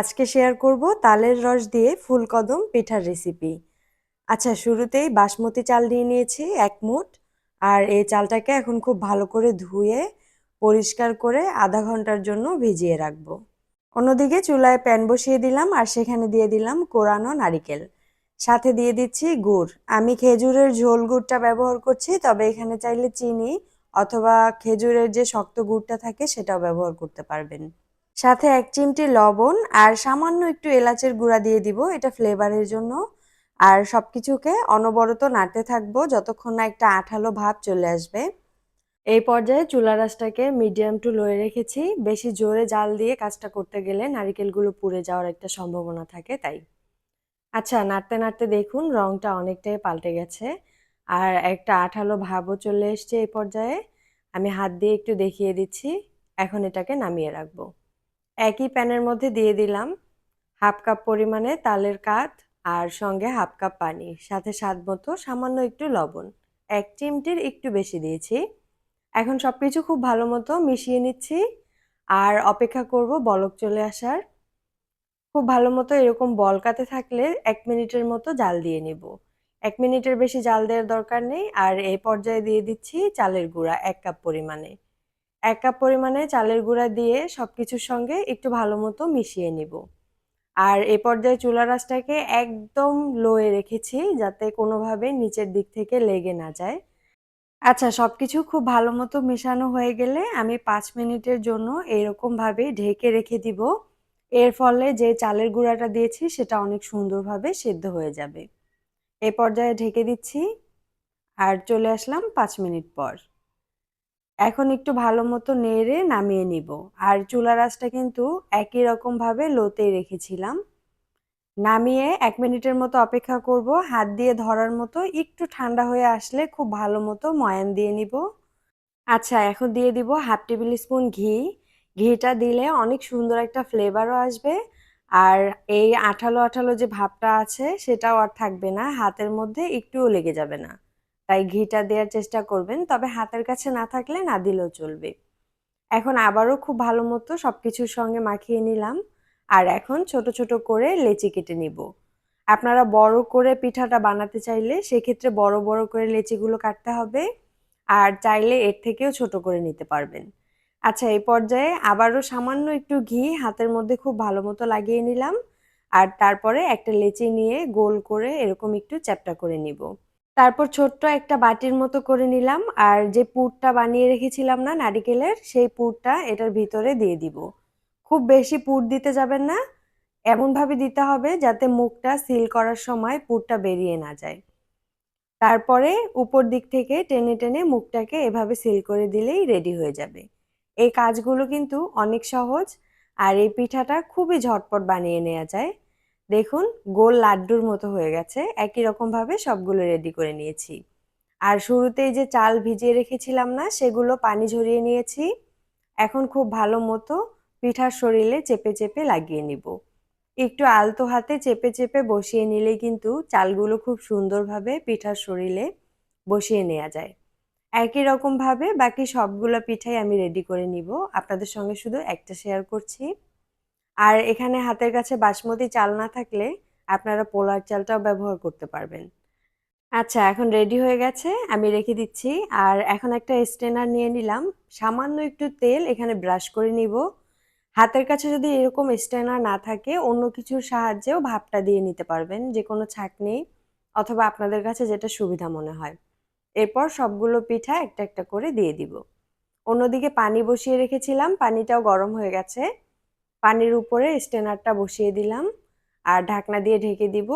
আজকে শেয়ার করব তালের রস দিয়ে ফুলকদম পিঠার রেসিপি আচ্ছা শুরুতেই বাসমতি চাল নিয়ে নিয়েছি এক মুঠ। আর এই চালটাকে এখন খুব ভালো করে ধুয়ে, পরিষ্কার করে আধা ঘণ্টার জন্য ভিজিয়ে রাখব। অন্যদিকে চুলায় প্যান বসিয়ে দিলাম আর সেখানে দিয়ে দিলাম কোরানো নারিকেল। সাথে দিয়ে দিচ্ছি গুড়। আমি খেজুরের ঝোল গুড়টা ব্যবহার করছি, তবে এখানে চাইলে চিনি অথবা খেজুরের যে শক্ত গুড়টা থাকে সেটাও ব্যবহার করতে পারবেন। সাথে এক চিমটি লবণ আর সামান্য একটু এলাচের গুঁড়া দিয়ে দিব এটা ফ্লেভারের জন্য। আর সব কিছুকে অনবরত নাড়তে থাকব যতক্ষণ না একটা আঠালো ভাব চলে আসবে। এই পর্যায়ে চুলা রাসটাকে মিডিয়াম টু লোয়ে রেখেছি। বেশি জোরে জাল দিয়ে কাজটা করতে গেলে নারিকেলগুলো পুড়ে যাওয়ার একটা সম্ভাবনা থাকে তাই। আচ্ছা নাড়তে নাড়তে দেখুন রংটা অনেকটাই পাল্টে গেছে। আর একটা আঠালো ভাবও চলে এসছে এই পর্যায়ে। আমি হাত দিয়ে একটু দেখিয়ে দিচ্ছি। এখন এটাকে নামিয়ে রাখব। একই প্যানের মধ্যে দিয়ে দিলাম হাফ কাপ পরিমাণে তালের কাঠ আর সঙ্গে হাফ কাপ পানি, সাথে স্বাদ মতো সামান্য একটু লবণ। এক চিমটির একটু বেশি দিয়েছি। এখন সব কিছু খুব ভালো মতো মিশিয়ে নিচ্ছি আর অপেক্ষা করব বলক চলে আসার। খুব ভালো মতো এরকম বলকাতে থাকলে এক মিনিটের মতো জাল দিয়ে নিব। এক মিনিটের বেশি জাল দেওয়ার দরকার নেই আর এই পর্যায়ে দিয়ে দিচ্ছি চালের গুঁড়া এক কাপ পরিমাণে। এক কাপ পরিমাণে চালের গুঁড়া দিয়ে সব কিছুর সঙ্গে একটু ভালো মতো মিশিয়ে নিব। আর এ পর্যায়ে চুলা রাসটাকে একদম লোয়ে রেখেছি যাতে কোনোভাবে নিচের দিক থেকে লেগে না যায়। আচ্ছা সব কিছু খুব ভালো মতো মেশানো হয়ে গেলে আমি পাঁচ মিনিটের জন্য এরকমভাবে ঢেকে রেখে দিব। এর ফলে যে চালের গুঁড়াটা দিয়েছি সেটা অনেক সুন্দরভাবে সেদ্ধ হয়ে যাবে। এ পর্যায়ে ঢেকে দিচ্ছি। আর চলে আসলাম পাঁচ মিনিট পর। এখন একটু ভালো মতো নেড়ে নামিয়ে নিব। আর চুলা রাসটা কিন্তু একই রকমভাবে লোতেই রেখেছিলাম। নামিয়ে এক মিনিটের মতো অপেক্ষা করব। হাত দিয়ে ধরার মতো একটু ঠান্ডা হয়ে আসলে খুব ভালো মতো ময়ান দিয়ে নিব। আচ্ছা এখন দিয়ে দিব হাফ টেবিল স্পুন ঘি। ঘিটা দিলে অনেক সুন্দর একটা ফ্লেভারও আসবে। আর এই আঠালো আঠালো যে ভাবটা আছে, সেটাও আর থাকবে না। হাতের মধ্যে একটুও লেগে যাবে না। তাই ঘিটা দেওয়ার চেষ্টা করবেন, তবে হাতের কাছে না থাকলে না দিলেও চলবে। এখন আবারও খুব ভালো মতো সব কিছুর সঙ্গে মাখিয়ে নিলাম, আর এখন ছোট ছোট করে লেচি কেটে নিব। আপনারা বড় করে পিঠাটা বানাতে চাইলে সেক্ষেত্রে বড় বড় করে লেচিগুলো কাটতে হবে, আর চাইলে এর থেকেও ছোট করে নিতে পারবেন। আচ্ছা এই পর্যায়ে আবারও সামান্য একটু ঘি হাতের মধ্যে খুব ভালো মতো লাগিয়ে নিলাম, আর তারপরে একটা লেচি নিয়ে গোল করে এরকম একটু চ্যাপটা করে নিব। তারপর ছোট্ট একটা বাটির মতো করে নিলাম, আর যে পুরটা বানিয়ে রেখেছিলাম না নারিকেলের, সেই পুরটা এটার ভিতরে দিয়ে দিব। খুব বেশি পুর দিতে যাবেন না, এমনভাবে দিতে হবে যাতে মুখটা সিল করার সময় পুরটা বেরিয়ে না যায়। তারপরে উপর দিক থেকে টেনে টেনে মুখটাকে এভাবে সিল করে দিলেই রেডি হয়ে যাবে। এই কাজগুলো কিন্তু অনেক সহজ, আর এই পিঠাটা খুবই ঝটপট বানিয়ে নেওয়া যায়। দেখুন, গোল লাড্ডুর মতো হয়ে গেছে। একই রকমভাবে সবগুলো রেডি করে নিয়েছি। আর শুরুতেই যে চাল ভিজিয়ে রেখেছিলাম না, সেগুলো পানি ঝরিয়ে নিয়েছি। এখন খুব ভালো মতো পিঠার শরীরে চেপে চেপে লাগিয়ে নিব। একটু আলতো হাতে চেপে চেপে বসিয়ে নিলে কিন্তু চালগুলো খুব সুন্দরভাবে পিঠার শরীরে বসিয়ে নেওয়া যায়। একই রকমভাবে বাকি সবগুলো পিঠাই আমি রেডি করে নিব। আপনাদের সঙ্গে শুধু একটা শেয়ার করছি। আর এখানে হাতের কাছে বাসমতি চাল না থাকলে আপনারা পোলার চালটাও ব্যবহার করতে পারবেন। আচ্ছা এখন রেডি হয়ে গেছে, আমি রেখে দিচ্ছি। আর এখন একটা স্টেনার নিয়ে নিলাম। সামান্য একটু তেল এখানে ব্রাশ করে নিব। হাতের কাছে যদি এরকম স্টেনার না থাকে, অন্য কিছুর সাহায্যেও ভাবটা দিয়ে নিতে পারবেন যে কোনো ছাকনি অথবা আপনাদের কাছে যেটা সুবিধা মনে হয়। এরপর সবগুলো পিঠা একটা একটা করে দিয়ে দিব। অন্যদিকে পানি বসিয়ে রেখেছিলাম, পানিটাও গরম হয়ে গেছে। পানির উপরে স্টেনারটা বসিয়ে দিলাম আর ঢাকনা দিয়ে ঢেকে দিব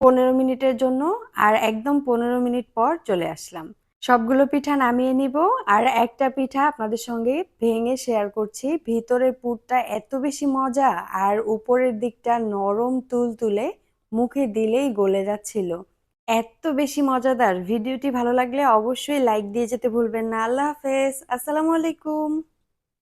পনেরো মিনিটের জন্য আর একদম পনেরো মিনিট পর চলে আসলাম। সবগুলো পিঠা নামিয়ে নিব আর একটা পিঠা আপনাদের সঙ্গে ভেঙে শেয়ার করছি। ভিতরের পুরটা এত বেশি মজা আর উপরের দিকটা নরম তুল তুলে মুখে দিলেই গলে যাচ্ছিল। এত বেশি মজাদার। ভিডিওটি ভালো লাগলে অবশ্যই লাইক দিয়ে যেতে ভুলবেন না। আল্লাহ হাফেজ। আসসালামু আলাইকুম।